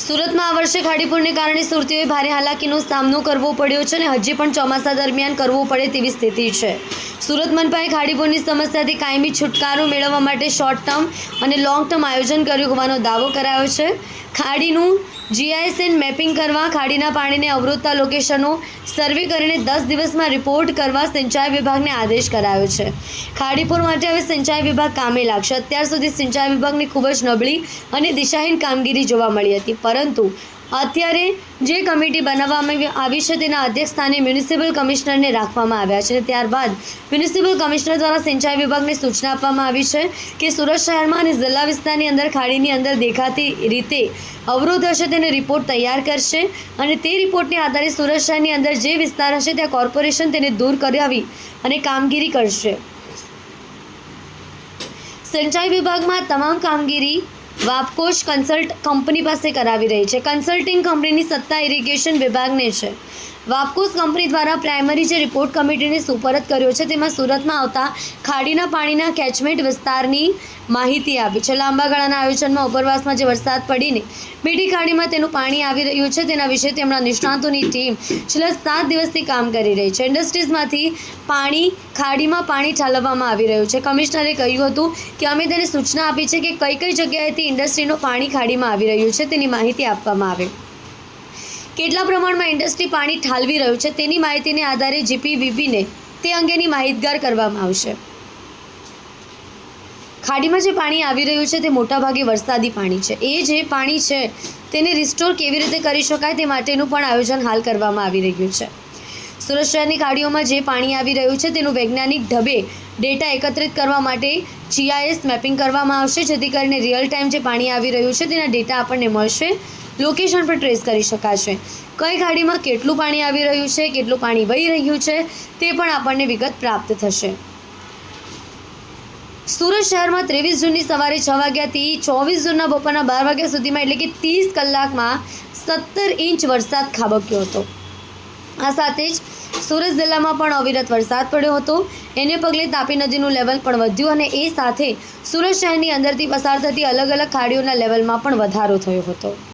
સુરતમાં આ વર્ષે ખાડીપુરને કારણે સુરતીઓએ ભારે હાલાકીનો સામનો કરવો પડ્યો છે અને હજી પણ ચોમાસા દરમિયાન કરવો પડે તેવી સ્થિતિ છે. સુરત મનપાએ ખાડીપુરની સમસ્યાથી કાયમી છુટકારો મેળવવા માટે શોર્ટ ટર્મ અને લોંગ ટર્મ આયોજન કર્યું હોવાનો દાવો કરાયો છે. ખાડીનું જીઆઈએસએન મેપિંગ કરવા, ખાડીના પાણીને અવરોધતા લોકેશનો સર્વે કરીને દસ દિવસમાં રિપોર્ટ કરવા સિંચાઈ વિભાગને આદેશ કરાયો છે. ખાડીપુર માટે હવે સિંચાઈ વિભાગ કામે લાગશે. અત્યાર સુધી સિંચાઈ વિભાગની ખૂબ જ નબળી અને દિશાહીન કામગીરી જોવા મળી હતી. પરંતુ અત્યારે જે કમિટી બનાવવામાં આવી છે તેના અધ્યક્ષ સ્થાને મ્યુનિસિપલ કમિશનરને રાખવામાં આવ્યા છે. ત્યારબાદ મ્યુનિસિપલ કમિશનર દ્વારા સિંચાઈ વિભાગને સૂચના આપવામાં આવી છે કે સુરત શહેરમાં અને જિલ્લા વિસ્તારની અંદર ખાડીની અંદર દેખાતી રીતે અવરોધ હશે તેને રિપોર્ટ તૈયાર કરશે અને તે રિપોર્ટને આધારે સુરત શહેરની અંદર જે વિસ્તાર હશે ત્યાં કોર્પોરેશન તેને દૂર કરાવી અને કામગીરી કરશે. સિંચાઈ વિભાગમાં તમામ કામગીરી વાપકોશ કન્સલ્ટ કંપની પાસે કરાવી રહી છે. કન્સલ્ટિંગ કંપનીની સત્તા ઇરિગેશન વિભાગને છે. વાપકોસ કંપની દ્વારા પ્રાઇમરી જે રિપોર્ટ કમિટીને સુપરત કર્યો છે, તેમાં સુરતમાં આવતા ખાડીના પાણીના કેચમેન્ટ વિસ્તારની માહિતી આપી છે. લાંબા ગાળાના આયોજનમાં ઉપરવાસમાં જે વરસાદ પડીને મીઠી ખાડીમાં તેનું પાણી આવી રહ્યું છે, તેના વિશે તેમના નિષ્ણાતોની ટીમ છેલ્લા સાત દિવસથી કામ કરી રહી છે. ઇન્ડસ્ટ્રીઝમાંથી પાણી, ખાડીમાં પાણી ઠાલવવામાં આવી રહ્યું છે. કમિશનરે કહ્યું હતું કે અમે તેને સૂચના આપી છે કે કઈ કઈ જગ્યાએથી ઇન્ડસ્ટ્રીનું પાણી ખાડીમાં આવી રહ્યું છે, તેની માહિતી આપવામાં આવે. કેટલા પ્રમાણમાં ઇન્ડસ્ટ્રી પાણી ઠાલવી રહ્યું છે તેની માહિતીને આધારે જીપીવીબીને તે અંગેની માહિતગાર કરવામાં આવશે. ખાડીમાં જે પાણી આવી રહ્યું છે તે મોટાભાગે વરસાદી પાણી છે. એ જે પાણી છે તેને રિસ્ટોર કેવી રીતે કરી શકાય તે માટેનું પણ આયોજન હાલ કરવામાં આવી રહ્યું છે. સુરત શહેરની ખાડીઓમાં જે પાણી આવી રહ્યું છે તેનું વૈજ્ઞાનિક ઢબે ડેટા એકત્રિત કરવા માટે જીઆઈએસ મેપિંગ કરવામાં આવશે, જેથી કરીને રિયલ ટાઈમ જે પાણી આવી રહ્યું છે તેના ડેટા આપણને મળશે. લોકેશન પર ટ્રેસ કરી શકાશે. કઈ ગાડીમાં કેટલું પાણી આવી રહ્યું છે, કેટલું પાણી વહી રહ્યું છે, તે પણ આપણને વિગત પ્રાપ્ત થશે. સુરત શહેરમાં ત્રેવીસ જૂનની સવારે છ વાગ્યાથી ચોવીસ જૂનના બપોરના બાર વાગ્યા સુધીમાં એટલે કે ત્રીસ કલાકમાં સત્તર ઇંચ વરસાદ ખાબક્યો હતો. આ સાથે જ સુરત જિલ્લામાં પણ અવિરત વરસાદ પડ્યો હતો. એને પગલે તાપી નદીનું લેવલ પણ વધ્યું અને એ સાથે સુરત શહેરની અંદરથી પસાર થતી અલગ અલગ ખાડીઓના લેવલમાં પણ વધારો થયો હતો.